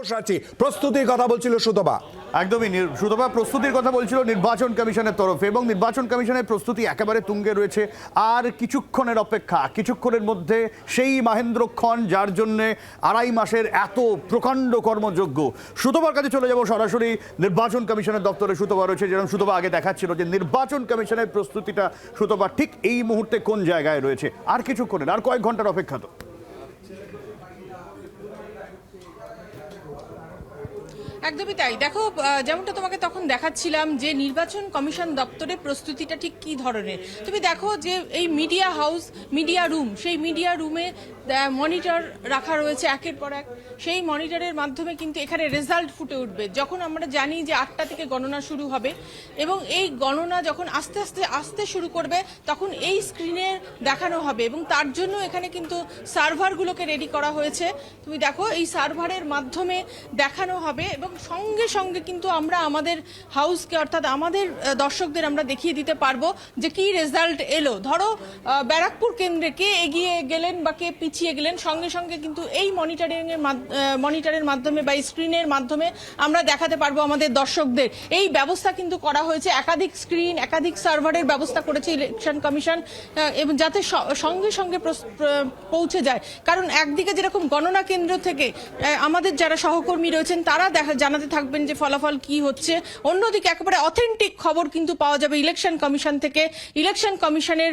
বসে প্রস্তুতির কথা বলছিল সুতবা একদমই সুতপা প্রস্তুতির কথা বলছিল নির্বাচন কমিশনের তরফে এবং নির্বাচন কমিশনের প্রস্তুতি একেবারে তুঙ্গে রয়েছে। আর কিছুক্ষণের অপেক্ষা, কিছুক্ষণের মধ্যে সেই মাহেন্দ্রক্ষণ যার জন্যে আড়াই মাসের এত প্রকাণ্ড কর্মযোগ্য সুতপার কাছে চলে যাব সরাসরি। নির্বাচন কমিশনের দপ্তরে সুতপা রয়েছে, যেরকম সুতপা আগে দেখাচ্ছিল যে নির্বাচন কমিশনের প্রস্তুতিটা সুতপা ঠিক এই মুহূর্তে কোন জায়গায় রয়েছে? আর কিছুক্ষণের, আর কয়েক ঘণ্টার অপেক্ষা তো। Thank you. একদমই তাই। দেখো যেমনটা তোমাকে তখন দেখাচ্ছিলাম যে নির্বাচন কমিশন দপ্তরের প্রস্তুতিটা ঠিক কি ধরনের। তুমি দেখো যে এই মিডিয়া হাউস মিডিয়া রুম সেই মিডিয়া রুমে মনিটর রাখা রয়েছে একের পর এক। সেই মনিটরের মাধ্যমে কিন্তু এখানে রেজাল্ট ফুটে উঠবে। যখন আমরা জানি যে আটটা থেকে গণনা শুরু হবে, এবং এই গণনা যখন আস্তে আস্তে, আসতে শুরু করবে, তখন এই স্ক্রিনে দেখানো হবে। এবং তার জন্য এখানে কিন্তু সার্ভারগুলোকে রেডি করা হয়েছে। তুমি দেখো, এই সার্ভারের মাধ্যমে দেখানো হবে, এবং সঙ্গে সঙ্গে কিন্তু আমরা আমাদের হাউসকে অর্থাৎ আমাদের দর্শকদের আমরা দেখিয়ে দিতে পারব যে কি রেজাল্ট এলো। ধরো ব্যারাকপুর কেন্দ্রে কে এগিয়ে গেলেন বা কে পিছিয়ে গেলেন, সঙ্গে সঙ্গে কিন্তু এই মনিটরিং এর মনিটরের মাধ্যমে বা স্ক্রিনের মাধ্যমে আমরা দেখাতে পারব আমাদের দর্শকদের। এই ব্যবস্থা কিন্তু করা হয়েছে, একাধিক স্ক্রিন একাধিক সার্ভারের ব্যবস্থা করেছে ইলেকশন কমিশন এবং যাতে সঙ্গে সঙ্গে পৌঁছে যায়। কারণ একদিকে যেরকম গণনা কেন্দ্র থেকে আমাদের যারা সহকর্মী রয়েছেন তারা দেখা জানাতে থাকবেন যে ফলাফল কি হচ্ছে। অন্যদিকে একেবারে অথেন্টিক খবর কিন্তু পাওয়া যাবে ইলেকশন কমিশন থেকে। ইলেকশন কমিশনের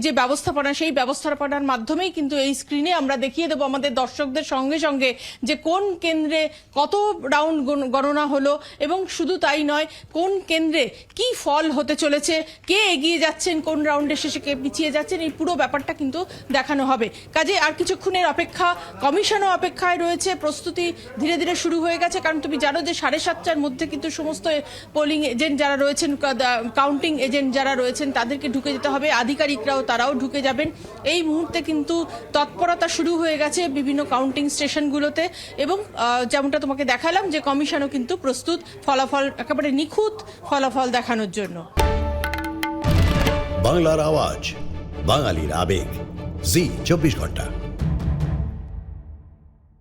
যে ব্যবস্থাপনা, সেই ব্যবস্থাপনার মাধ্যমেই কিন্তু এই স্ক্রিনে আমরা দেখিয়ে দেবো আমাদের দর্শকদের সঙ্গে সঙ্গে যে কোন কেন্দ্রে কত রাউন্ড গণ- গণনা হলো এবং শুধু তাই নয়, কোন কেন্দ্রে কি ফল হতে চলেছে, কে এগিয়ে যাচ্ছেন, কোন রাউন্ডে শেষে কে পিছিয়ে যাচ্ছেন, এই পুরো ব্যাপারটা কিন্তু দেখানো হবে। কাজে আর কিছুক্ষণের অপেক্ষা কমিশনও অপেক্ষায় রয়েছে, প্রস্তুতি ধীরে ধীরে শুরু হয়ে গেছে, কারণ তুমি জানো যে সাড়ে সাতটার মধ্যে কিন্তু সমস্ত পোলিং এজেন্ট যারা রয়েছেন কাউন্টিং এজেন্ট যারা রয়েছেন, তাদেরকে ঢুকে যেতে হবে। আধিকারিকরাও তারাও ঢুকে যাবেন। এই মুহূর্তে কিন্তু তৎপরতা শুরু হয়ে গেছে বিভিন্ন কাউন্টিং স্টেশনগুলোতে এবং যেমনটা তোমাকে দেখালাম যে কমিশনও কিন্তু প্রস্তুত ফলাফল, একেবারে নিখুঁত ফলাফল দেখানোর জন্য। বাংলার আওয়াজ, বাঙালির আবেগ। জি, চব্বিশ ঘণ্টা।